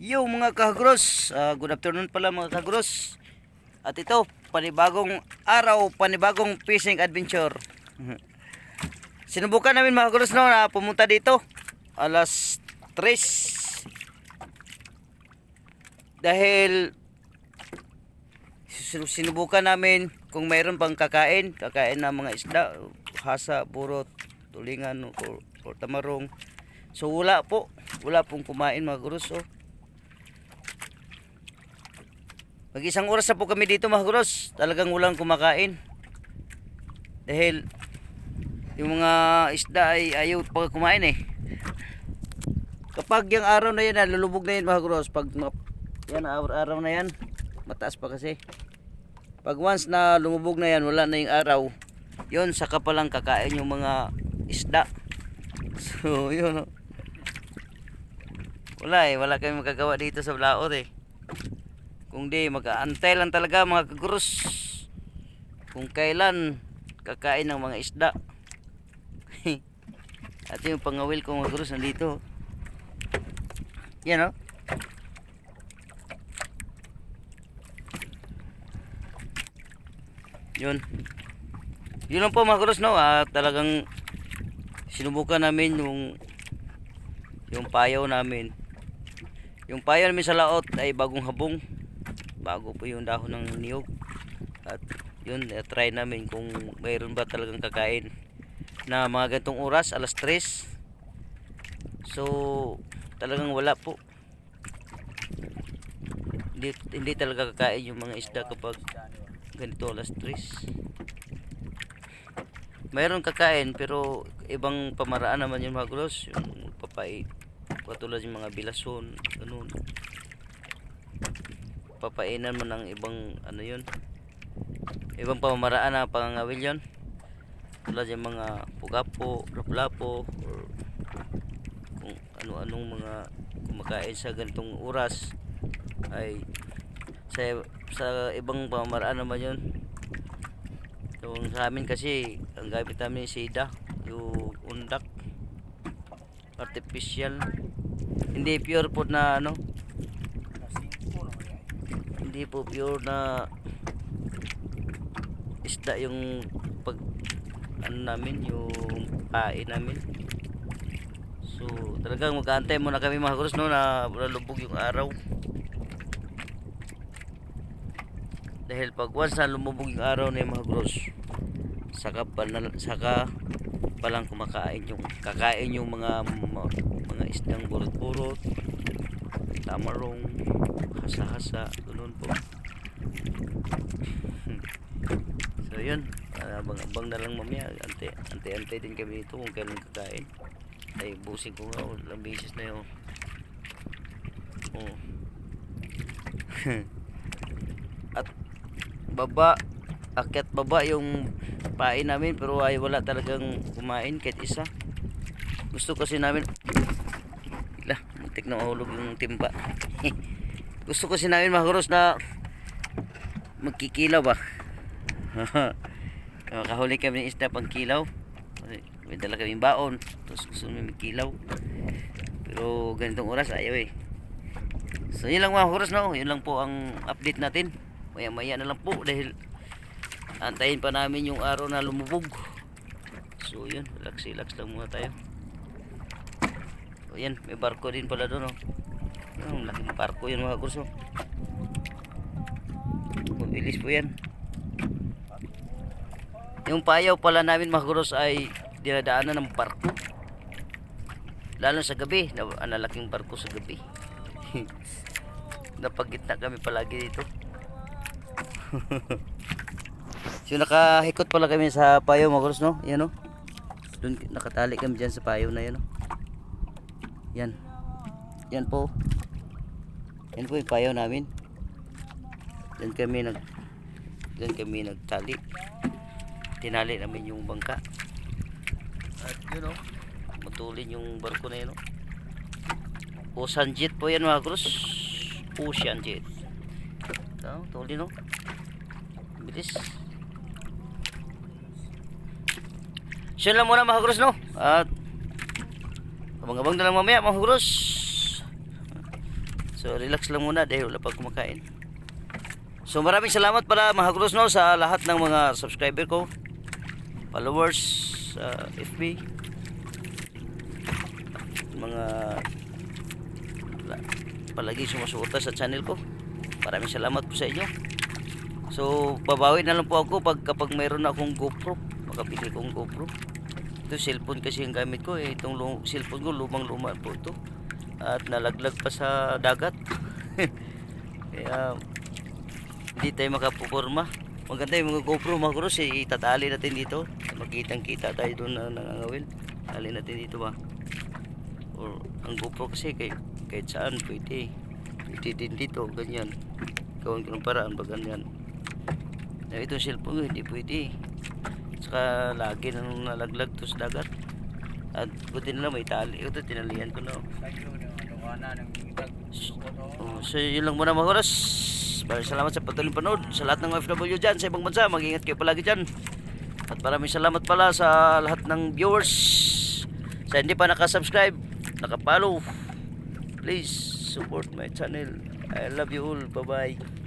Yo mga kahagros, Ah, good afternoon pala mga kahagros. At ito, panibagong araw, panibagong fishing adventure. Sinubukan namin mga kahagros no, na pumunta dito. Alas 3. Dahil sin- sinubukan namin kung mayroon pang kakain, kakain ng mga isda, hasa, burot, tulingan, or, or tamarong. So wala po, wala pong kumain mga gurus. Oh. Mag isang oras na po kami dito mga gurus, talagang walang kumakain. Dahil yung mga isda ay ayaw pa kumain eh. Kapag yung araw na yan, ah, lulubog na yan mga gurus. Pag yan, araw, araw na yan, mataas pa kasi. Pag once na lumubog na yan, wala na yung araw, yun, saka pa lang kakain yung mga isda. So, yun. oh. Wala eh, wala kami magagawa dito sa Blaor eh. Kung di, mag-aantay lang talaga mga kagurus. Kung kailan kakain ng mga isda. At yung pangawil kong mga gurus nandito. Yan oh. Yun. Yun lang po mga gurus no. Ah, talagang sinubukan namin yung yung payaw namin. Yung payaw namin sa laot ay bagong habong. Bago po yung dahon ng niyog. At yun, try namin kung mayroon ba talagang kakain na mga gantong oras, alas 3. So, talagang wala po. Hindi, hindi talaga kakain yung mga isda kapag ganito alas 3. Mayroon kakain pero ibang pamaraan naman yung mga gros, yung papay, katulad yung mga bilason, ganun. Papainan mo ng ibang ano yun, ibang pamamaraan na pangangawil yun. Tulad yung mga pugapo, lapu-lapo, or kung ano-anong mga kumakain sa ganitong oras. Ay sa sa ibang pamamaraan naman yun. Yung sa amin kasi ang gamit namin sida yung undak artificial. Hindi pure po na ano hindi po pure na isda yung pag ano namin yung pain namin. So talagang mag-aantay muna kami mga kurus no na lubog yung araw. Dahil pag once na lumubog yung araw na yung mga gross saka pa na, saka palang kumakain yung kakain yung mga mga, mga isdang burot-burot tamarong hasa-hasa. Ganun po. So yun. Abang-abang na lang mamaya. Ante ante ante din kami dito kung kailan kakain. Ay busing ko nga. Ilang beses na yun. Oh. at baba akyat baba yung pain namin pero ay wala talagang kumain kahit isa. Gusto kasi namin muntik na mahulog yung timba. Gusto kasi namin mga kuros na magkikilaw ba makahuli kami ng isda pang kilaw. May dala kaming baon tapos gusto namin magkilaw. Pero ganitong oras ayaw eh. So yun lang mga kuros no? Yun lang po ang update natin. Maya maya na lang po dahil antayin pa namin yung araw na lumubog. So yun relax relax lang muna tayo so yan may barko din pala doon oh. yung laking barko yun mga kurso. Mabilis po yan. Yung payaw pala namin mga kurso ay dinadaanan ng barko. Lalo sa gabi ang lalaking barko sa gabi. Napagitna kami palagi dito. So nakahikot pala kami sa payo mga kurus no? Yan no Doon nakatali kami dyan sa payo na yan no yan. Yan po. Yan po yung payo namin. Dyan kami nag dyan kami nagtali. Tinali namin yung bangka. At yun no matulin yung barko na yun no Ocean Jet po yan mga kurus Ocean Jet. Ito, tuli no bilis. Siya lang muna mga krus no? At Abang-abang na lang mamaya mga So relax lang muna dahil wala pa kumakain. So maraming salamat pala mga Cruz no sa lahat ng mga subscriber ko, followers sa FB, mga la- palagi sumusuporta sa channel ko. Maraming salamat po sa inyo. So babawi na lang po ako pag kapag mayroon akong GoPro, makabili kong GoPro. Ito cellphone kasi ang gamit ko eh. Itong lu- cellphone ko lumang luma po ito. At nalaglag pa sa dagat. Kaya hindi tayo makapuporma. Maganda yung mga GoPro mga krus eh. Itatali natin dito. Makitang kita tayo doon na nangangawil. Tali natin dito ba. Or ang GoPro kasi kahit, kahit saan pwede. Pwede din dito. Ganyan. Gawin ko ng paraan ba ganyan. Eh, itong cellphone hindi pwede. Saka lagi nang nalaglag to sa dagat. At buti na lang may tali. Ito tinalihan ko na. oh. Oh, so yun lang muna mga oras. Maraming salamat sa patuloy panood. Sa lahat ng OFW dyan sa ibang bansa, mag-ingat kayo palagi dyan. At maraming salamat pala sa lahat ng viewers. Sa hindi pa nakasubscribe, nakapollow. Please support my channel. I love you all. Bye-bye.